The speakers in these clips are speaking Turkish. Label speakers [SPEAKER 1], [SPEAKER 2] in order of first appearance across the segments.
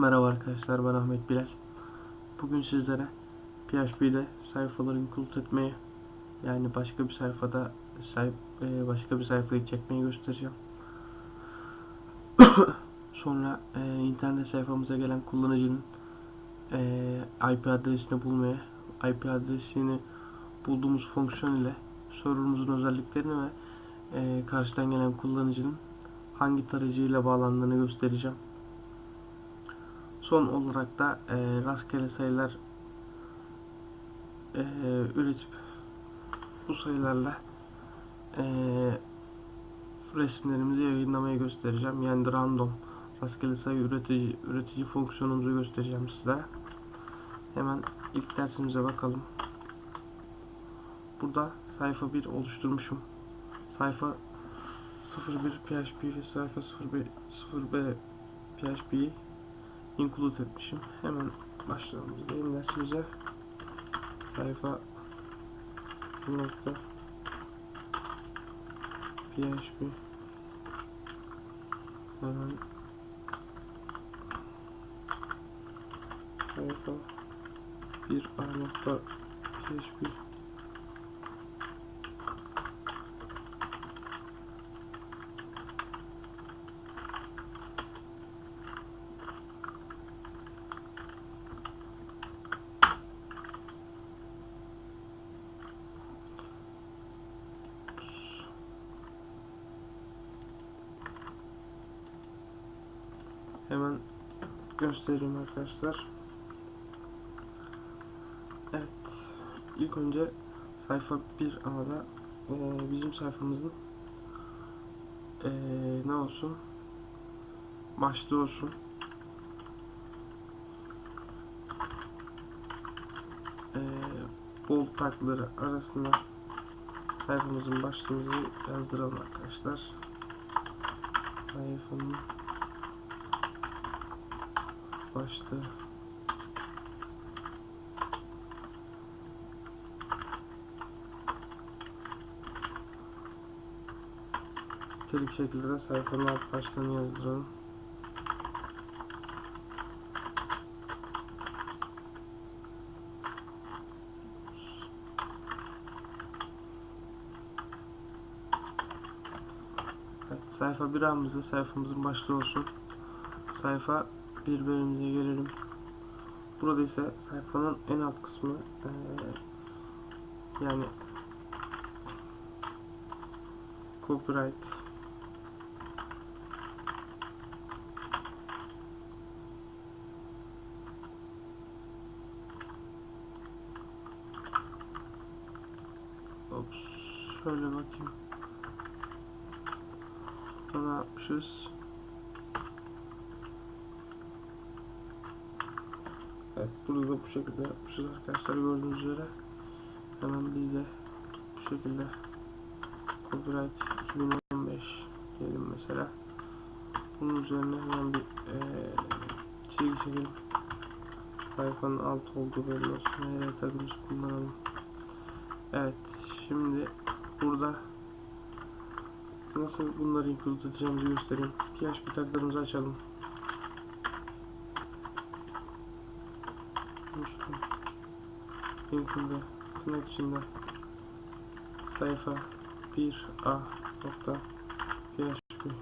[SPEAKER 1] Merhaba arkadaşlar ben Ahmet Bilal. Bugün sizlere PHP'de sayfaları include etmeyi yani başka bir sayfada sayf e, başka bir sayfayı çekmeyi göstereceğim. Sonra e, internet sayfamıza gelen kullanıcının e, IP adresini bulmaya, IP adresini bulduğumuz fonksiyon ile serverımızın özelliklerini ve e, karşıdan gelen kullanıcının hangi tarayıcıyla bağlandığını göstereceğim. Son olarak da e, rastgele sayılar e, üretip bu sayılarla e, resimlerimizi yayınlamayı göstereceğim. Yani random rastgele sayı üretici üretici fonksiyonumuzu göstereceğim sizlere. Hemen ilk dersimize bakalım. Burada sayfa 1 oluşturmuşum. Sayfa 01 PHP ve sayfa 01 0B PHP'yi include etmişim. Hemen başlayalım biz de. Dersimize. Sayfa nokta. PHP hemen. Sayfa bir A nokta PHP Hemen göstereyim arkadaşlar. Evet. İlk önce sayfa 1A'da eee, bizim sayfamızın eee, ne olsun? Başlığı olsun. Eee bold tagları arasında sayfamızın başlığımızı yazdıralım arkadaşlar. Sayfanın başlığı Telik şekilde de sayfanın alt başlığını yazdıralım. Evet, sayfa 1 amımızda sayfamızın başlığı olsun. Sayfa bir bölümümüze gelelim. Burada ise sayfanın en alt kısmı yani copyright Ops, şöyle bakayım. Ne yapmışız? Evet burada da bu şekilde yapmışız arkadaşlar gördüğünüz üzere. Hemen biz de bu şekilde copyright 2015 diyelim mesela. Bunun üzerine hemen bir eee çizgi çekelim. Sayfanın alt olduğu belli olsun. Nereye tagımızı kullanalım. Evet şimdi burada nasıl bunları include edeceğimizi göstereyim. PHP taglarımızı açalım. Müşteri linkinde tırnak içinde. Sayfa 1a nokta php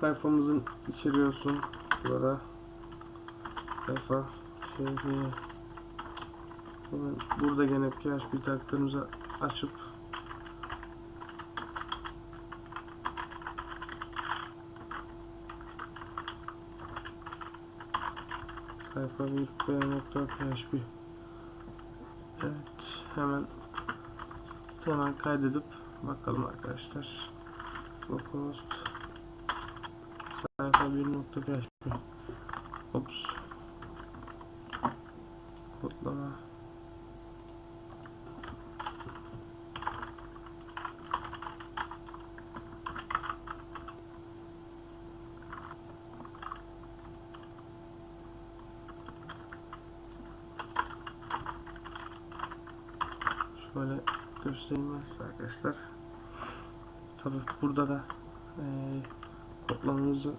[SPEAKER 1] sayfamızın içeriği olsun burada. Sayfa Hemen burada gene PHP taglarımızı açıp 1b.php Evet hemen hemen kaydedip bakalım arkadaşlar localhost sayfa 1.php Ops kodlama Şöyle göstereyim arkadaşlar. Tabi burada da e, kodlamamızı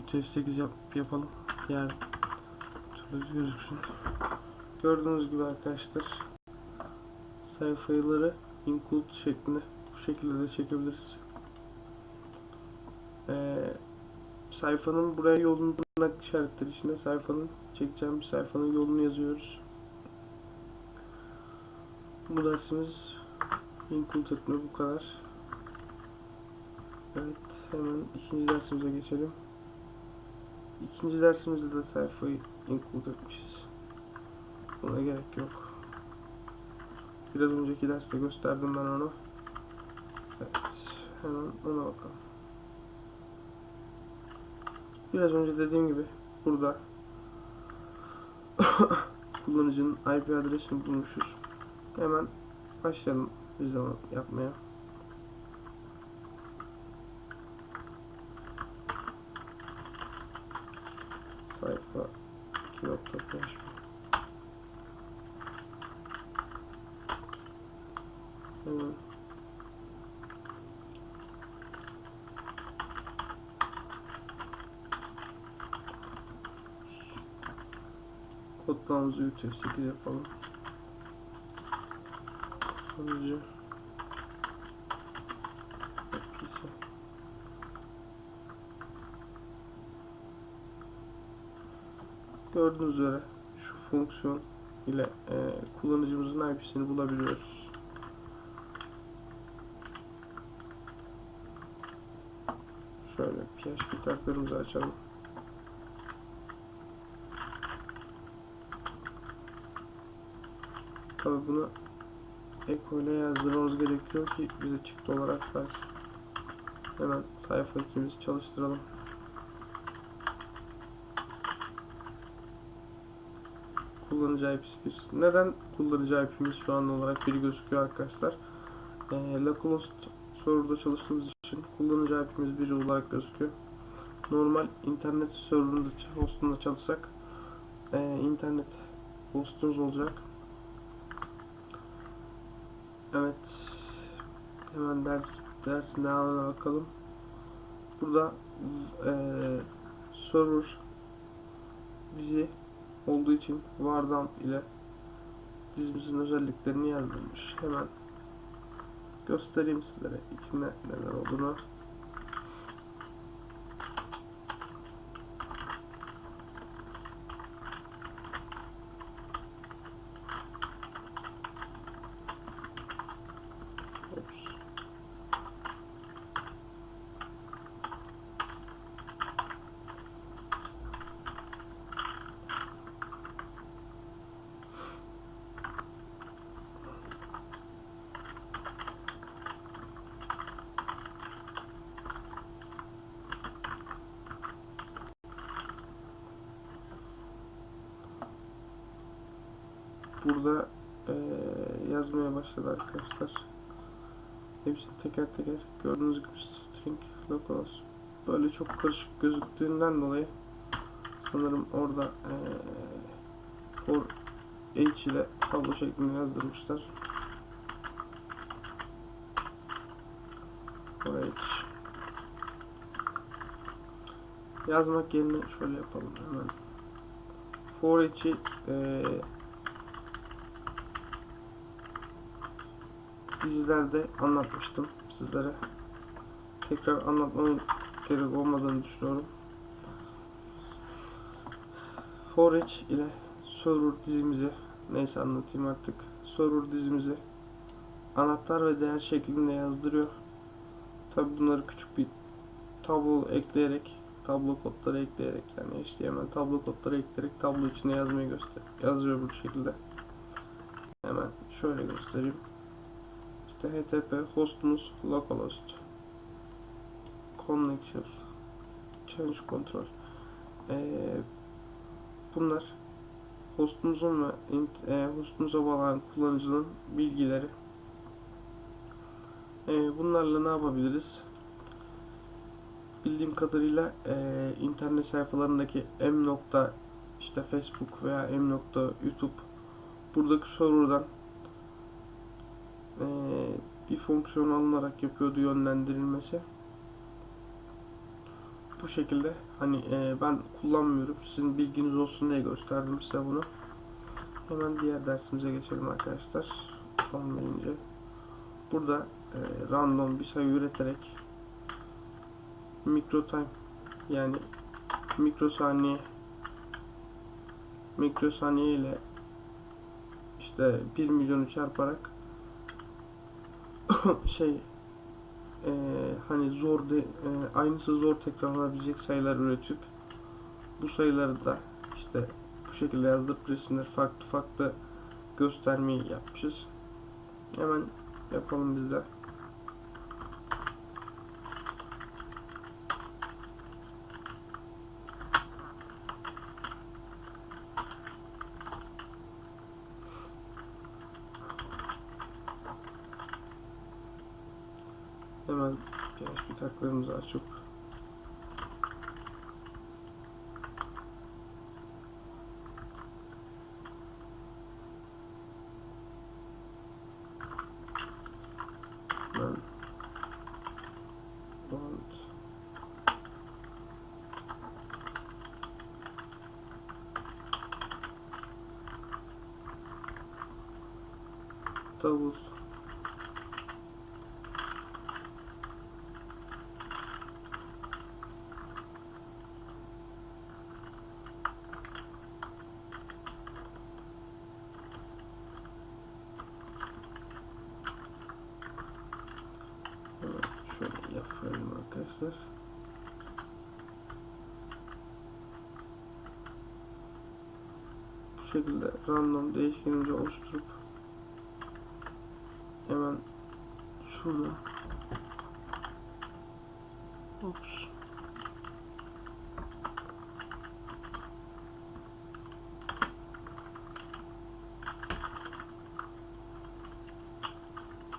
[SPEAKER 1] UTF-8 yap, yapalım. Diğer türlü gözüksün. Gördüğünüz gibi arkadaşlar sayfaları include şeklinde bu şekilde de çekebiliriz. Ee, sayfanın buraya yolunu tırnak işaretleri içinde sayfanın çekeceğimiz sayfanın yolunu yazıyoruz. Bu dersimiz include etme bu kadar. Evet hemen ikinci dersimize geçelim. İkinci dersimizde de sayfayı include etmişiz. Buna gerek yok. Biraz önceki derste gösterdim ben onu. Evet hemen ona bakalım. Biraz önce dediğim gibi burada kullanıcının IP adresini bulmuşuz. Hemen başlayalım onu yapmaya. Sayfa 2.5 Hemen kodlamamızı UTF-8 yapalım. Sonucu etkisi. Gördüğünüz üzere şu fonksiyon ile e, kullanıcımızın IP'sini bulabiliyoruz. Şöyle PHP taglarımızı açalım. Tabi bunu Eko ile yazdırmamız gerekiyor ki bize çıktı olarak versin. Hemen sayfa ikimizi çalıştıralım. Kullanıcı IP'si bir. Neden kullanıcı IP'miz şu an olarak biri gözüküyor arkadaşlar? E, Localhost serverda çalıştığımız için kullanıcı IP'miz biri olarak gözüküyor. Normal internet serverında hostunda çalışsak e, internet hostumuz olacak. Evet. Hemen ders dersin devamına bakalım. Burada e, server dizi olduğu için vardan ile dizimizin özelliklerini yazdırmış. Hemen göstereyim sizlere içinde neler olduğunu. Ops. Burada eee, yazmaya başladı arkadaşlar. Hepsini teker teker gördüğünüz gibi string localhost böyle çok karışık gözüktüğünden dolayı sanırım orada eee for h ile tablo şeklinde yazdırmışlar. For h yazmak yerine şöyle yapalım hemen. For h'i eee dizilerde anlatmıştım sizlere. Tekrar anlatmanın gerek olmadığını düşünüyorum. Forage ile server dizimizi neyse anlatayım artık. Server dizimizi anahtar ve değer şeklinde yazdırıyor. Tabi bunları küçük bir tablo ekleyerek tablo kodları ekleyerek yani HTML tablo kodları ekleyerek tablo içine yazmayı göster yazıyor bu şekilde. Hemen şöyle göstereyim. HTTP hostumuz localhost connection. Change control. Ee, bunlar hostumuzun ve e, hostumuza bağlanan kullanıcının bilgileri. Ee, bunlarla ne yapabiliriz? Bildiğim kadarıyla e, internet sayfalarındaki m nokta işte Facebook veya m nokta YouTube buradaki serverdan e, bir fonksiyon alınarak yapıyordu yönlendirilmesi. Bu şekilde hani e, ben kullanmıyorum. Sizin bilginiz olsun diye gösterdim size bunu. Hemen diğer dersimize geçelim arkadaşlar. Olmayınca. Burada e, random bir sayı üreterek mikrotime yani mikrosaniye mikrosaniye ile işte 1 milyonu çarparak şey e, hani zor de, e, aynısı zor tekrarlanabilecek sayılar üretip bu sayıları da işte bu şekilde yazdırıp resimleri farklı farklı göstermeyi yapmışız. Hemen yapalım biz de. Hemen PHP taklarımızı açıp ben want double Evet, şöyle yapalım arkadaşlar. Şekilde random değişkenimizi oluşturup hemen şurada. Ops.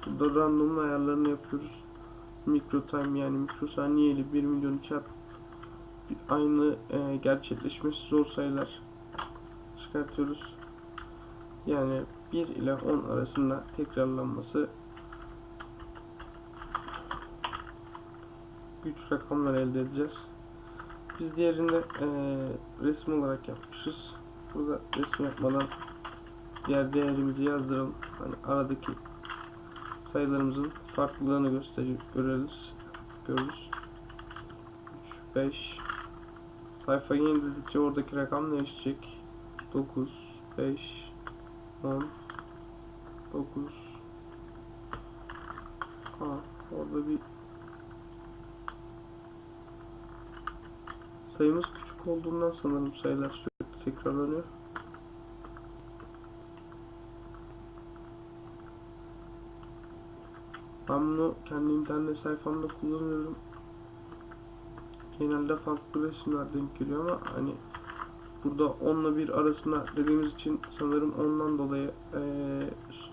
[SPEAKER 1] Burada random ayarlarını yapıyoruz. Mikro time yani mikrosaniye ile 1 milyonu çarp aynı e, gerçekleşmesi zor sayılar çıkartıyoruz. Yani 1 ile 10 arasında tekrarlanması güç rakamlar elde edeceğiz. Biz diğerinde e, resim olarak yapmışız. Burada resim yapmadan diğer değerimizi yazdıralım. Hani aradaki sayılarımızın farklılığını gösteriyor görürüz. Görürüz. 3 5 Sayfayı yeniledikçe oradaki rakam değişecek. 9 5 10 9 Aa, orada bir sayımız küçük olduğundan sanırım sayılar sürekli tekrarlanıyor. Ben bunu kendi internet sayfamda kullanıyorum. Genelde farklı resimler denk geliyor ama hani burada 10 ile 1 arasında dediğimiz için sanırım ondan dolayı eee,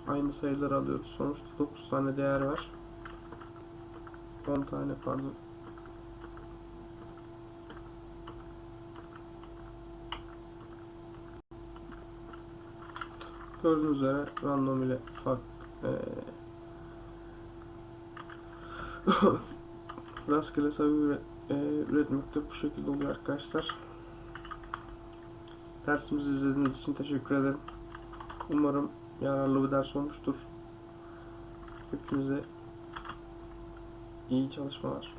[SPEAKER 1] aynı sayıları alıyoruz. Sonuçta 9 tane değer var. 10 tane pardon. Gördüğünüz üzere random ile fark eee rastgele sayı üret, e, üretmek de bu şekilde oluyor arkadaşlar. Dersimizi izlediğiniz için teşekkür ederim. Umarım yararlı bir ders olmuştur. Hepinize iyi çalışmalar.